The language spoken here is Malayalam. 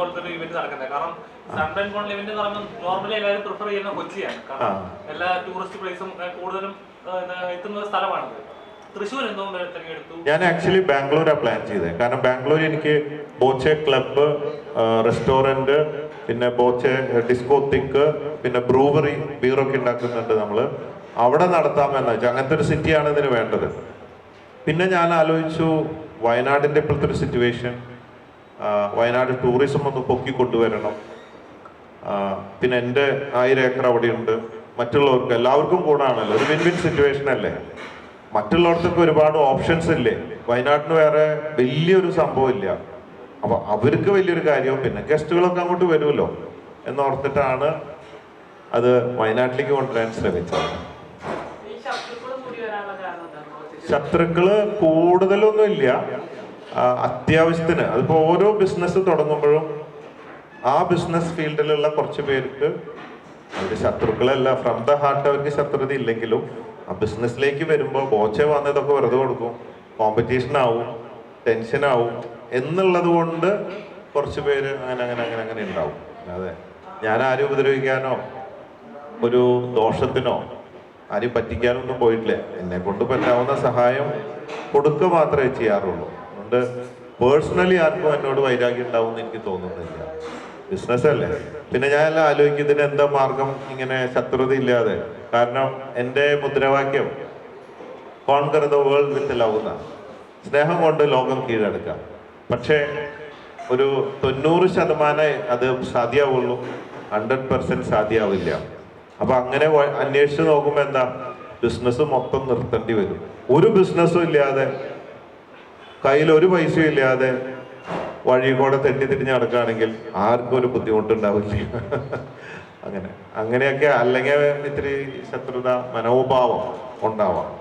പോലത്തെ ഒരു ഇവന്റ് നടക്കുന്നത്. കാരണം സൺബൈൻ കോൺ ഇവന്റ് എന്ന് പറയുമ്പോൾ നോർമലി എല്ലാവരും പ്രിഫർ ചെയ്യുന്ന കൊച്ചിയാണ്. കാരണം എല്ലാ ടൂറിസ്റ്റ് പ്ലേസും കൂടുതലും എത്തുന്ന സ്ഥലമാണത്. ഞാൻ ആക്ച്വലി ബാംഗ്ലൂരാണ് പ്ലാൻ ചെയ്തത്. കാരണം ബാംഗ്ലൂർ എനിക്ക് ബോച്ചെ ക്ലബ്ബ് റെസ്റ്റോറന്റ് പിന്നെ ബോച്ചെ ഡിസ്കോ ഡിസ്കോത്തിക്ക് പിന്നെ ബ്രൂവറി ബീറൊക്കെ ഉണ്ടാക്കുന്നുണ്ട് നമ്മൾ അവിടെ നടത്താമെന്ന് വെച്ചാൽ അങ്ങനത്തെ ഒരു സിറ്റിയാണ് ഇതിന് വേണ്ടത്. പിന്നെ ഞാൻ ആലോചിച്ചു വയനാടിന്റെ ഇപ്പോഴത്തെ ഒരു സിറ്റുവേഷൻ വയനാട് ടൂറിസം ഒന്ന് പൊക്കി കൊണ്ടുവരണം. പിന്നെ എന്റെ ആയിരം ഏക്കർ അവിടെയുണ്ട്. മറ്റുള്ളവർക്ക് എല്ലാവർക്കും കൂടാണല്ലോ. ഒരു വിൻ വിൻ സിറ്റുവേഷൻ അല്ലേ? മറ്റുള്ളവർക്കൊക്കെ ഒരുപാട് ഓപ്ഷൻസ് ഇല്ലേ? വയനാട്ടിന് വേറെ വലിയൊരു സംഭവം ഇല്ല അപ്പൊ അവർക്ക് വലിയൊരു കാര്യവും പിന്നെ ഗസ്റ്റുകളൊക്കെ അങ്ങോട്ട് വരുമല്ലോ എന്നോർത്തിട്ടാണ് അത് വയനാട്ടിലേക്ക് കൊണ്ടുവരാൻ ശ്രമിച്ചത്. ശത്രുക്കൾ കൂടുതലൊന്നും ഇല്ല അത്യാവശ്യത്തിന്. അതിപ്പോ ഓരോ ബിസിനസ് തുടങ്ങുമ്പോഴും ആ ബിസിനസ് ഫീൽഡിലുള്ള കുറച്ച് പേർക്ക് അവർ ശത്രുക്കളല്ല. ഫ്രം ദ ഹാർട്ട് അവർക്ക് ശത്രുത ഇല്ലെങ്കിലും ആ ബിസിനസ്സിലേക്ക് വരുമ്പോൾ ബോച്ച വന്നതൊക്കെ വെറുതെ കൊടുക്കും. കോമ്പറ്റീഷൻ ആവും ടെൻഷൻ ആവും എന്നുള്ളത് കൊണ്ട് കുറച്ച് പേര് അങ്ങനെ അങ്ങനെ അങ്ങനെ അങ്ങനെ ഉണ്ടാവും. അതെ. ഞാൻ ആരും ഉപദ്രവിക്കാനോ ഒരു ദോഷത്തിനോ ആരും പറ്റിക്കാനൊന്നും പോയിട്ടില്ല. എന്നെ കൊണ്ട് പറ്റാവുന്ന സഹായം കൊടുക്കുക മാത്രമേ ചെയ്യാറുള്ളൂ. അതുകൊണ്ട് പേഴ്സണലി ആർക്കും എന്നോട് വൈരാഗ്യം ഉണ്ടാവും എന്ന് എനിക്ക് തോന്നുന്നില്ല. ബിസിനസ് അല്ലേ? പിന്നെ ഞാൻ എല്ലാം ആലോചിക്കും ഇതിന് എന്താ മാർഗം? ഇങ്ങനെ ശത്രുത ഇല്ലാതെ. കാരണം എന്റെ മുദ്രാവാക്യം conquer the world with love എന്നാണ് സ്നേഹം കൊണ്ട് ലോകം കീഴടക്കാം. പക്ഷേ ഒരു തൊണ്ണൂറ് ശതമാനം അത് സാധ്യമാവുള്ളൂ ഹൺഡ്രഡ് പെർസെന്റ് സാധ്യമാവില്ല അപ്പൊ അങ്ങനെ അന്വേഷിച്ച് നോക്കുമ്പോൾ എന്താ? ബിസിനസ് മൊത്തം നിർത്തേണ്ടി വരും. ഒരു ബിസിനസ്സും ഇല്ലാതെ കയ്യിൽ ഒരു പൈസയും ഇല്ലാതെ വഴി കൂടെ തെറ്റി തിരിഞ്ഞ് നടക്കുകയാണെങ്കിൽ ആർക്കും ഒരു ബുദ്ധിമുട്ടുണ്ടാവില്ല. അങ്ങനെ. അങ്ങനെയൊക്കെ അല്ലെങ്കിൽ ഇത്തിരി ശത്രുത മനോഭാവം ഉണ്ടാവാം.